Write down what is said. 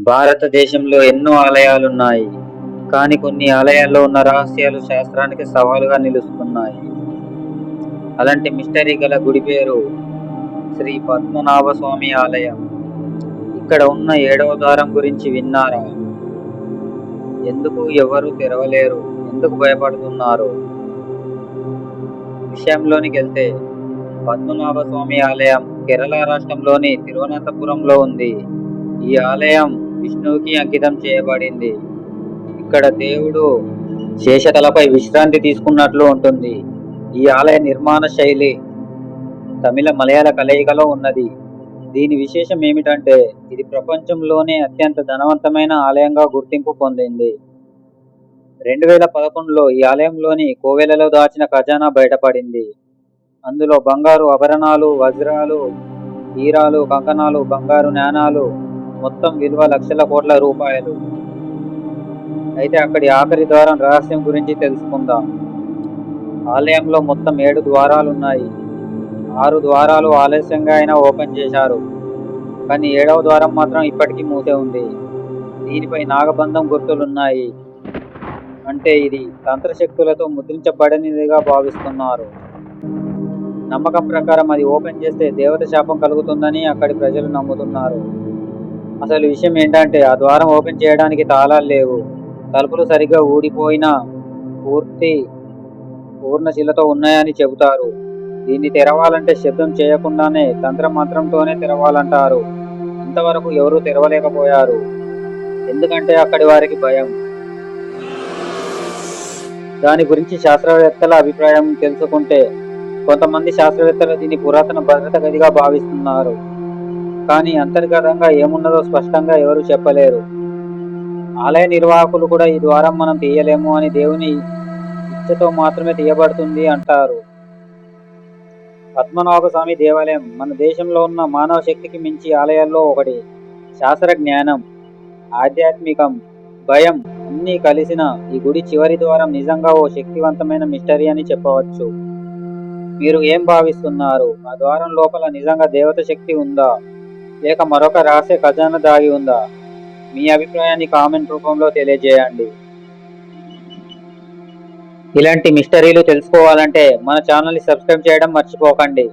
భారతదేశంలో ఎన్నో ఆలయాలున్నాయి కానీ కొన్ని ఆలయాల్లో ఉన్న రహస్యాలు శాస్త్రానికి సవాలుగా నిలుస్తున్నాయి. అలాంటి మిస్టరీ గల గుడి పేరు శ్రీ పద్మనాభ స్వామి ఆలయం. ఇక్కడ ఉన్న ఏడవ ద్వారం గురించి విన్నారా? ఎందుకు ఎవరు తెరవలేరు? ఎందుకు భయపడుతున్నారు? విషయంలోనికి వెళ్తే పద్మనాభ స్వామి ఆలయం కేరళ రాష్ట్రంలోని తిరువనంతపురంలో ఉంది. ఈ ఆలయం విష్ణువుకి అంకితం చేయబడింది. ఇక్కడ దేవుడు శేషతలపై విశ్రాంతి తీసుకున్నట్లు ఉంటుంది. ఈ ఆలయ నిర్మాణ శైలి తమిళ మలయాళ కలయికలో ఉన్నది. దీని విశేషం ఏమిటంటే ఇది ప్రపంచంలోనే అత్యంత ధనవంతమైన ఆలయంగా గుర్తింపు పొందింది. రెండు వేల పదకొండులో ఈ ఆలయంలోని కోవెలలో దాచిన ఖజానా బయటపడింది. అందులో బంగారు ఆభరణాలు వజ్రాలు హీరాలు కంకణాలు బంగారు నాణాలు మొత్తం విలువ లక్షల కోట్ల రూపాయలు. అయితే అక్కడి ఆఖరి ద్వారం రహస్యం గురించి తెలుసుకుందాం. ఆలయంలో మొత్తం ఏడు ద్వారాలు ఉన్నాయి ఆరు ద్వారాలు ఆలస్యంగా అయినా ఓపెన్ చేశారు. కానీ ఏడవ ద్వారం మాత్రం ఇప్పటికీ మూసే ఉంది. దీనిపై నాగబంధం గుర్తులున్నాయి. అంటే ఇది తంత్రశక్తులతో ముద్రించబడనిదిగా భావిస్తున్నారు. నమ్మకం ప్రకారం అది ఓపెన్ చేస్తే దేవత శాపం కలుగుతుందని అక్కడి ప్రజలు నమ్ముతున్నారు. అసలు విషయం ఏంటంటే ఆ ద్వారం ఓపెన్ చేయడానికి తాళాలు లేవు. తలుపులు సరిగ్గా ఊడిపోయినా పూర్తి పూర్ణశిలతో ఉన్నాయని చెబుతారు. దీన్ని తెరవాలంటే శబ్దం చేయకుండానే తంత్ర మంత్రంతోనే తెరవాలంటారు. ఇంతవరకు ఎవరూ తెరవలేకపోయారు. ఎందుకంటే అక్కడి వారికి భయం. దాని గురించి శాస్త్రవేత్తల అభిప్రాయం తెలుసుకుంటే కొంతమంది శాస్త్రవేత్తలు దీన్ని పురాతన భద్రత గదిగా భావిస్తున్నారు. కానీ అంతర్గతంగా ఏమున్నదో స్పష్టంగా ఎవరు చెప్పలేరు. ఆలయ నిర్వాహకులు కూడా ఈ ద్వారం మనం తీయలేము అని దేవుని ఇచ్చతో మాత్రమే తీయబడుతుంది అంటారు. పద్మనాభ స్వామి దేవాలయం మన దేశంలో ఉన్న మానవ శక్తికి మించి ఆలయాల్లో ఒకటి శాస్త్ర జ్ఞానం ఆధ్యాత్మికం భయం అన్నీ కలిసిన ఈ గుడి చివరి ద్వారం నిజంగా ఓ శక్తివంతమైన మిస్టరీ అని చెప్పవచ్చు. మీరు ఏం భావిస్తున్నారు? ఆ ద్వారం లోపల నిజంగా దేవత శక్తి ఉందా? లేక మరొక రహస్య ఖజానా దాగి ఉందా? మీ అభిప్రాయాన్ని కామెంట్ రూపంలో తెలియజేయండి. ఇలాంటి మిస్టరీలు తెలుసుకోవాలంటే మన ఛానల్ని సబ్స్క్రైబ్ చేయడం మర్చిపోకండి.